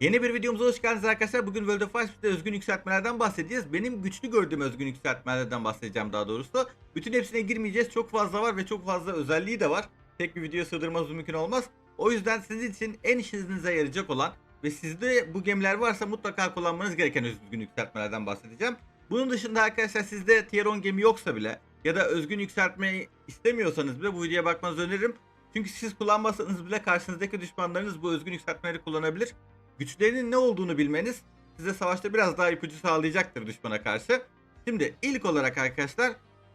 Yeni bir videomuza hoş geldiniz arkadaşlar. Bugün World of Warcraft'ta özgün yükseltmelerden bahsedeceğiz. Benim güçlü gördüğüm özgün yükseltmelerden bahsedeceğim daha doğrusu. Bütün hepsine girmeyeceğiz. Çok fazla var ve çok fazla özelliği de var. Tek bir videoya sığdırmamız mümkün olmaz. O yüzden sizin için en işinize yarayacak olan ve sizde bu gemiler varsa mutlaka kullanmanız gereken özgün yükseltmelerden bahsedeceğim. Bunun dışında arkadaşlar sizde tier 10 gemi yoksa bile ya da özgün yükseltmeyi istemiyorsanız bile bu videoya bakmanızı öneririm. Çünkü siz kullanmasanız bile karşınızdaki düşmanlarınız bu özgün yükseltmeleri kullanabilir. Güçlerinin ne olduğunu bilmeniz size savaşta biraz daha ipucu sağlayacaktır düşmana karşı. Şimdi ilk olarak arkadaşlar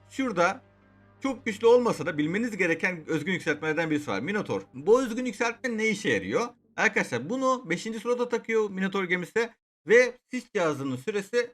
şurada çok güçlü olmasa da bilmeniz gereken özgün yükseltmelerden birisi var. Minotaur. Bu özgün yükseltme ne işe yarıyor? Arkadaşlar bunu 5. slota takıyor Minotaur gemisi ve sis cihazının süresi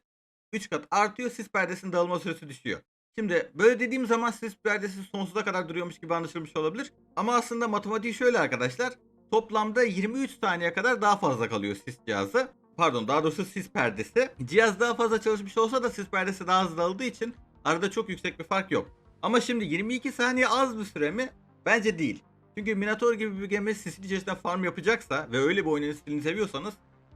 3 kat artıyor. Sis perdesinin dağılma süresi düşüyor. Şimdi böyle dediğim zaman sis perdesi sonsuza kadar duruyormuş gibi anlaşılmış olabilir. Ama aslında matematiği şöyle arkadaşlar. Toplamda 23 saniye kadar daha fazla kalıyor sis cihazı. Pardon daha doğrusu sis perdesi. Cihaz daha fazla çalışmış olsa da sis perdesi daha hızlı aldığı için arada çok yüksek bir fark yok. Ama şimdi 22 saniye az bir süre mi? Bence değil. Çünkü Minotaur gibi bir gemi sisin içerisinde farm yapacaksa ve öyle bir oyunun stilini seviyorsanız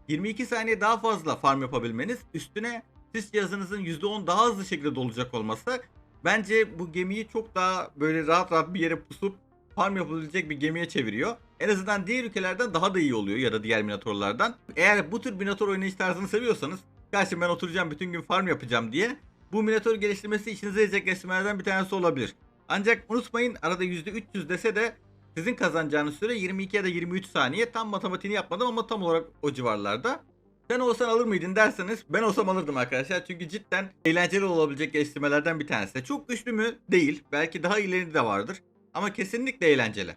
22 saniye daha fazla farm yapabilmeniz üstüne sis cihazınızın %10 daha hızlı şekilde dolacak olması bence bu gemiyi çok daha böyle rahat rahat bir yere pusup farm yapabilecek bir gemiye çeviriyor. En azından diğer ülkelerden daha da iyi oluyor ya da diğer Minotaurlardan. Eğer bu tür Minotaur oynayış tarzını seviyorsanız karşı ben oturacağım bütün gün farm yapacağım diye bu Minotaur geliştirmesi işinize yarayacak geliştirmelerden bir tanesi olabilir. Ancak unutmayın arada %300 dese de sizin kazanacağınız süre 22 ya da 23 saniye. Tam matematiğini yapmadım ama tam olarak o civarlarda. Sen olsan alır mıydın derseniz ben olsam alırdım arkadaşlar. Çünkü cidden eğlenceli olabilecek geliştirmelerden bir tanesi. Çok güçlü mü? Değil. Belki daha ileri de vardır. Ama kesinlikle eğlenceli.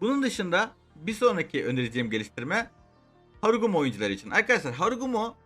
Bunun dışında bir sonraki önereceğim geliştirme Harugumo oyuncuları için. Arkadaşlar Harugumo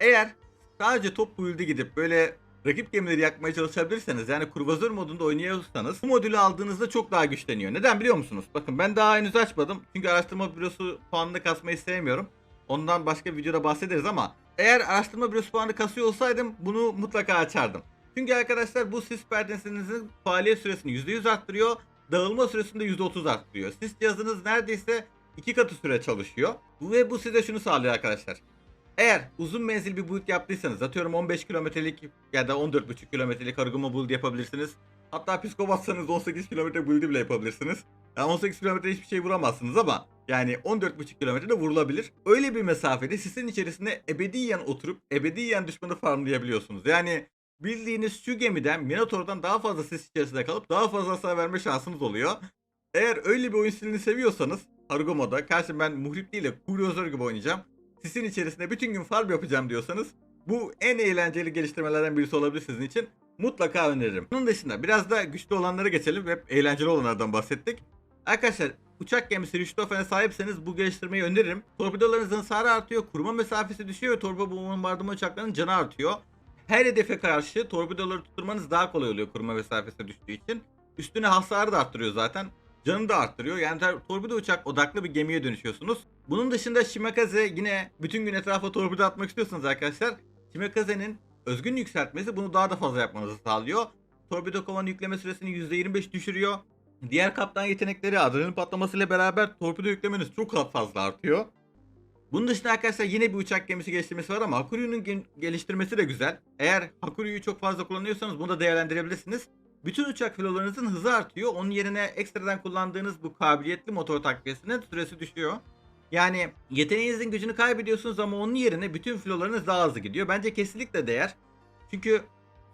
eğer sadece top build'e gidip böyle rakip gemileri yakmaya çalışabilirseniz yani kurvazör modunda oynuyorsanız bu modülü aldığınızda çok daha güçleniyor. Neden biliyor musunuz? Bakın ben daha henüz açmadım. Çünkü araştırma bürosu puanını kasmayı sevmiyorum. Ondan başka videoda bahsederiz ama eğer araştırma bürosu puanı kasıyor olsaydım bunu mutlaka açardım. Çünkü arkadaşlar bu sis perdesinizin faaliyet süresini %100 arttırıyor. Dağılma süresini de %30 arttırıyor. Sis cihazınız neredeyse iki katı süre çalışıyor. Ve bu size şunu sağlıyor arkadaşlar. Eğer uzun menzil bir build yaptıysanız atıyorum 15 kilometrelik ya da 14,5 kilometrelik argoma build yapabilirsiniz. Hatta psikopatsanız 18 kilometre build'i bile yapabilirsiniz. Yani 18 kilometre hiçbir şey vuramazsınız ama yani 14,5 kilometrede vurulabilir. Öyle bir mesafede sisin içerisinde ebediyen oturup ebediyen düşmanı farmlayabiliyorsunuz. Yani bildiğiniz şu gemiden Minotaur'dan daha fazla sis içerisinde kalıp daha fazla hasar verme şansınız oluyor. Eğer öyle bir oyun stilini seviyorsanız Argomo'da karşı ben muhrip değil de kuryozör gibi oynayacağım. Sisin içerisinde bütün gün farm yapacağım diyorsanız bu en eğlenceli geliştirmelerden birisi olabilir sizin için. Mutlaka öneririm. Bunun dışında biraz da güçlü olanlara geçelim ve eğlenceli olanlardan bahsettik. Arkadaşlar uçak gemisi Richtofen'e sahipseniz bu geliştirmeyi öneririm. Torpidolarınızın hasarı artıyor, kurma mesafesi düşüyor ve torpido bombardıman uçaklarının canı artıyor. Her hedefe karşı torpidoları tutturmanız daha kolay oluyor kurma mesafesi düştüğü için. Üstüne hasarı da arttırıyor zaten. Canını da arttırıyor. Yani tor- torpido uçak odaklı bir gemiye dönüşüyorsunuz. Bunun dışında Shimakaze yine bütün gün etrafa torpido atmak istiyorsanız arkadaşlar Shimakaze'nin özgün yükseltmesi bunu daha da fazla yapmanızı sağlıyor. Torpido kovanın yükleme süresini %25 düşürüyor. Diğer kaptan yetenekleri adrenalin patlamasıyla beraber torpido yüklemeniz çok fazla artıyor. Bunun dışında arkadaşlar yine bir uçak gemisi geliştirmesi var ama Hakuryu'nun gel- geliştirmesi de güzel. Eğer Hakuryu'yu çok fazla kullanıyorsanız bunu da değerlendirebilirsiniz. Bütün uçak filolarınızın hızı artıyor. Onun yerine ekstradan kullandığınız bu kabiliyetli motor takviyesinin süresi düşüyor. Yani yeteneğinizin gücünü kaybediyorsunuz ama onun yerine bütün filolarınız daha hızlı gidiyor. Bence kesinlikle değer. Çünkü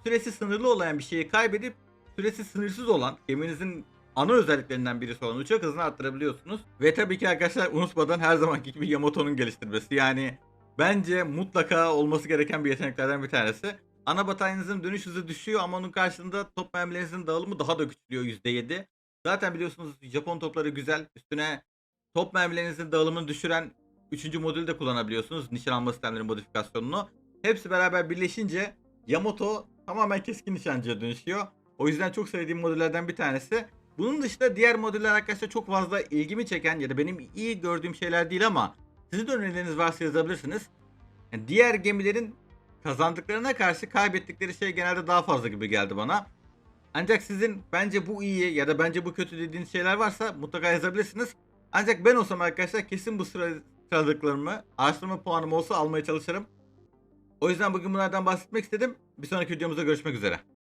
süresi sınırlı olan bir şeyi kaybedip süresi sınırsız olan geminizin ana özelliklerinden birisi olan uçak hızını arttırabiliyorsunuz. Ve tabii ki arkadaşlar unutmadan her zamanki gibi Yamato'nun geliştirmesi. Yani bence mutlaka olması gereken bir yeteneklerden bir tanesi. Ana bataryanızın dönüş hızı düşüyor ama onun karşılığında top mermilerinizin dağılımı daha da küçülüyor %7. Zaten biliyorsunuz Japon topları güzel. Üstüne top mermilerinizin dağılımını düşüren 3. modülü de kullanabiliyorsunuz. Nişan alma sistemleri modifikasyonunu. Hepsi beraber birleşince Yamato tamamen keskin nişancıya dönüşüyor. O yüzden çok sevdiğim modüllerden bir tanesi. Bunun dışında diğer modüller arkadaşlar çok fazla ilgimi çeken ya da benim iyi gördüğüm şeyler değil ama sizin önerileriniz varsa yazabilirsiniz. Yani diğer gemilerin kazandıklarına karşı kaybettikleri şey genelde daha fazla gibi geldi bana. Ancak sizin bence bu iyi ya da bence bu kötü dediğiniz şeyler varsa mutlaka yazabilirsiniz. Ancak ben olsam arkadaşlar kesin bu sıra Sıradıklarımı araştırma puanım olsa almaya çalışırım. O yüzden bugün bunlardan bahsetmek istedim. Bir sonraki videomuzda görüşmek üzere.